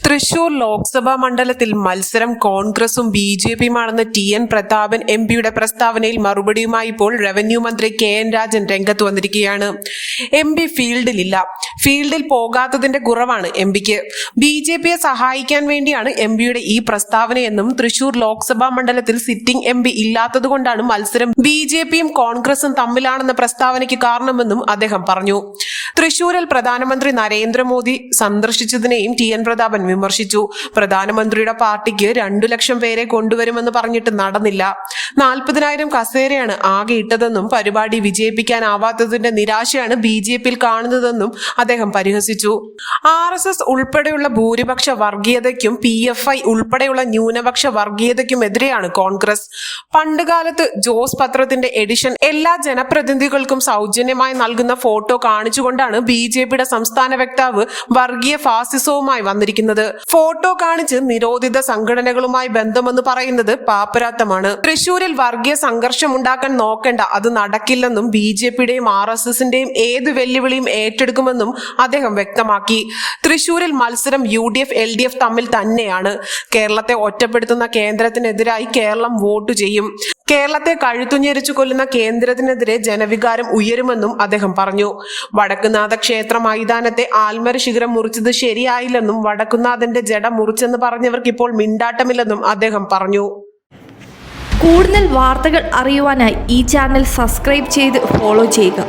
തൃശൂർ ലോക്സഭാ മണ്ഡലത്തിൽ മത്സരം കോൺഗ്രസും ബി ജെ പിയുമാണെന്ന് ടി എൻ പ്രതാപൻ എം പിയുടെ പ്രസ്താവനയിൽ മറുപടിയുമായി ഇപ്പോൾ റവന്യൂ മന്ത്രി കെ എൻ രാജൻ രംഗത്ത് വന്നിരിക്കുകയാണ്. എം പി ഫീൽഡിലില്ല. ഫീൽഡിൽ പോകാത്തതിന്റെ കുറവാണ് എം പിക്ക്. ബി ജെ പിയെ സഹായിക്കാൻ വേണ്ടിയാണ് എം പിയുടെ ഈ പ്രസ്താവനയെന്നും തൃശൂർ ലോക്സഭാ മണ്ഡലത്തിൽ സിറ്റിംഗ് എം പി ഇല്ലാത്തതുകൊണ്ടാണ് മത്സരം ബി ജെ പിയും കോൺഗ്രസും തമ്മിലാണെന്ന പ്രസ്താവനയ്ക്ക് കാരണമെന്നും അദ്ദേഹം പറഞ്ഞു. തൃശൂരിൽ പ്രധാനമന്ത്രി നരേന്ദ്രമോദി സന്ദർശിച്ചതിനെയും ടി എൻ പ്രതാപൻ വിമർശിച്ചു. പ്രധാനമന്ത്രിയുടെ പാർട്ടിക്ക് രണ്ടു ലക്ഷം പേരെ കൊണ്ടുവരുമെന്ന് പറഞ്ഞിട്ട് നടന്നില്ല. നാൽപ്പതിനായിരം കസേരയാണ് ആകെ ഇട്ടതെന്നും പരിപാടി വിജയിപ്പിക്കാനാവാത്തതിന്റെ നിരാശയാണ് ബി ജെ പിയിൽ കാണുന്നതെന്നും അദ്ദേഹം പരിഹസിച്ചു. ആർ എസ് എസ് ഉൾപ്പെടെയുള്ള ഭൂരിപക്ഷ വർഗീയതയ്ക്കും പി എഫ് ഐ ഉൾപ്പെടെയുള്ള ന്യൂനപക്ഷ വർഗീയതയ്ക്കുമെതിരെയാണ് കോൺഗ്രസ്. പണ്ടുകാലത്ത് ജോസ് പത്രത്തിന്റെ എഡിഷൻ എല്ലാ ജനപ്രതിനിധികൾക്കും സൗജന്യമായി നൽകുന്ന ഫോട്ടോ കാണിച്ചുകൊണ്ടാണ് ബി ജെ പിയുടെ സംസ്ഥാന വക്താവ് വർഗീയ ഫാസിസവുമായി വന്നിരിക്കുന്നത്. ഫോട്ടോ കാണിച്ച് നിരോധിത സംഘടനകളുമായി ബന്ധമെന്ന് പറയുന്നത് പാപ്പരാത്തമാണ് തൃശൂരിൽ വർഗീയ സംഘർഷം ഉണ്ടാക്കാൻ നോക്കേണ്ട. അത് നടക്കില്ലെന്നും ബി ജെ പിയുടെയും ആർ എസ് എസിന്റെയും ഏത് വെല്ലുവിളിയും ഏറ്റെടുക്കുമെന്നും അദ്ദേഹം വ്യക്തമാക്കി. തൃശൂരിൽ മത്സരം U D F L D F തമ്മിൽ തന്നെയാണ്. കേരളത്തെ ഒറ്റപ്പെടുത്തുന്ന കേന്ദ്രത്തിനെതിരായി കേരളം വോട്ട് ചെയ്യും. കേരളത്തെ കഴുത്തുഞ്ഞെരിച്ചു കൊല്ലുന്ന കേന്ദ്രത്തിനെതിരെ ജനവികാരം ഉയരുമെന്നും അദ്ദേഹം പറഞ്ഞു. വടക്കുനാഥ ക്ഷേത്ര മൈതാനത്തെ ആൽമര ശിഖരം മുറിച്ചത് ശരിയായില്ലെന്നും വടക്കുനാഥന്റെ ജട മുറിച്ചെന്ന് പറഞ്ഞവർക്ക് ഇപ്പോൾ മിണ്ടാട്ടമില്ലെന്നും അദ്ദേഹം പറഞ്ഞു. കൂടുതൽ വാർത്തകൾ അറിയുവാനായി ഈ ചാനൽ സബ്സ്ക്രൈബ് ചെയ്ത് ഫോളോ ചെയ്യുക.